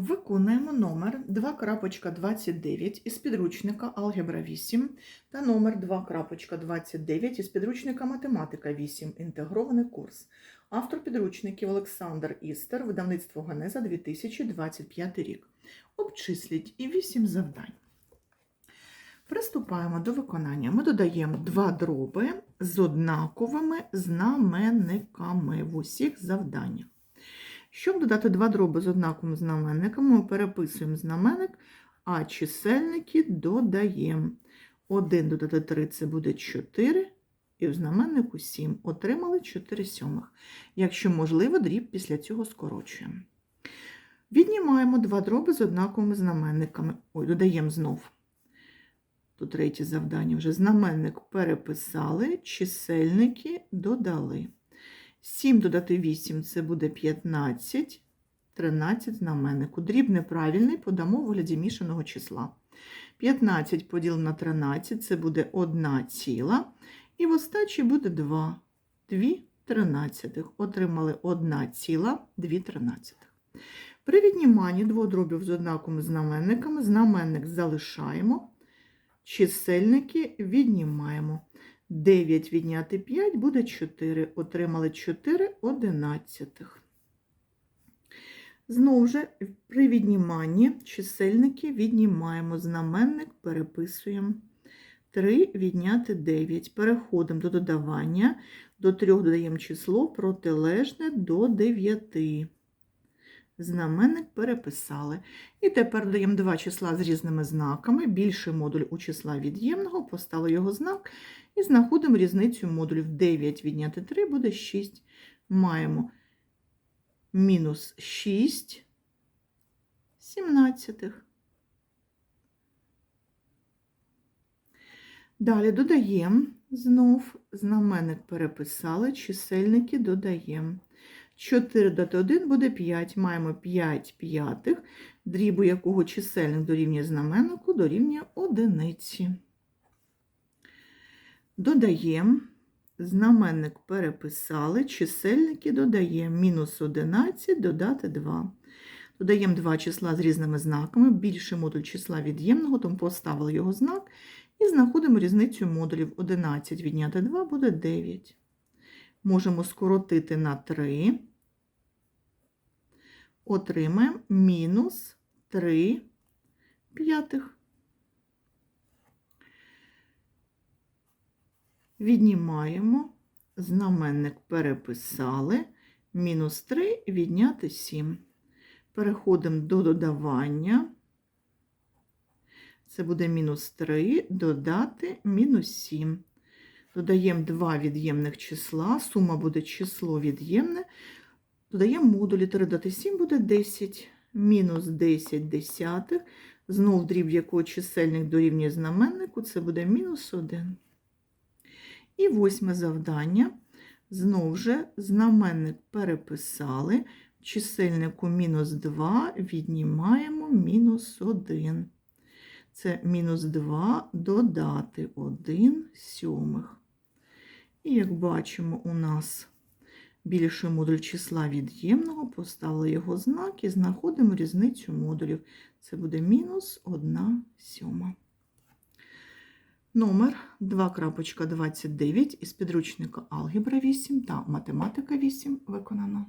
Виконуємо номер 2.29 із підручника Алгебра 8 та номер 2.29 із підручника Математика 8. Інтегрований курс. Автор підручників Олександр Істер, видавництво Генеза 2025 рік. Обчисліть і 8 завдань. Приступаємо до виконання. Ми додаємо два дроби з однаковими знаменниками в усіх завданнях. Щоб додати два дроби з однаковими знаменниками, ми переписуємо знаменник, а чисельники додаємо. 1 додати 3 це буде 4, і в знаменнику 7. Отримали 4 сьомих. Якщо можливо, дріб після цього скорочуємо. Віднімаємо два дроби з однаковими знаменниками. Ой, додаємо знов. Тут третє завдання вже знаменник переписали, чисельники додали. 7 додати 8 це буде 15, 13 знаменнику. Дріб неправильний подамо в вигляді мішаного числа. 15 поділено на 13 це буде 1 ціла. І в остачі буде 2. 2 тринадцятих. Отримали 1 ціла 2 тринадцятих. При відніманні двох дробів з однаковими знаменниками знаменник залишаємо, чисельники віднімаємо. 9 відняти 5 буде 4. Отримали 4 одинадцятих. Знову ж, при відніманні чисельники віднімаємо, знаменник переписуємо. 3 відняти 9. Переходимо до додавання. До 3 додаємо число протилежне до 9. Знаменник переписали. І тепер додаємо два числа з різними знаками. Більший модуль у числа від'ємного, поставили його знак. І знаходимо різницю модулів. 9 відняти 3 буде 6. Маємо мінус 6 сімнадцятих. Далі додаємо знов знаменник переписали, чисельники додаємо. 4 додати 1 буде 5. Маємо 5 п'ятих, дрібу якого чисельник дорівнює знаменнику дорівнює одиниці. Додаємо, знаменник переписали, чисельники додаємо мінус 11 додати 2. Додаємо два числа з різними знаками, більший модуль числа від'ємного, тому поставили його знак і знаходимо різницю модулів. 11 відняти 2 буде 9. Можемо скоротити на 3. Отримаємо мінус 3 п'ятих. Віднімаємо, знаменник переписали, мінус 3 відняти 7. Переходимо до додавання. Це буде мінус 3 додати мінус 7. Додаємо два від'ємних числа, сума буде число від'ємне. Додаємо модулі 3 додати 7 буде 10, мінус 10 десятих. Знов дріб, якого чисельник дорівнює знаменнику, це буде мінус 1. І восьме завдання. Знову ж знаменник переписали. Чисельнику мінус 2 віднімаємо мінус 1. Це мінус 2 додати 1 сьомих. І як бачимо, у нас більший модуль числа від'ємного, поставили його знак і знаходимо різницю модулів. Це буде мінус 1 сьома. Номер 2.29 із підручника Алгебра 8 та Математика 8 виконано.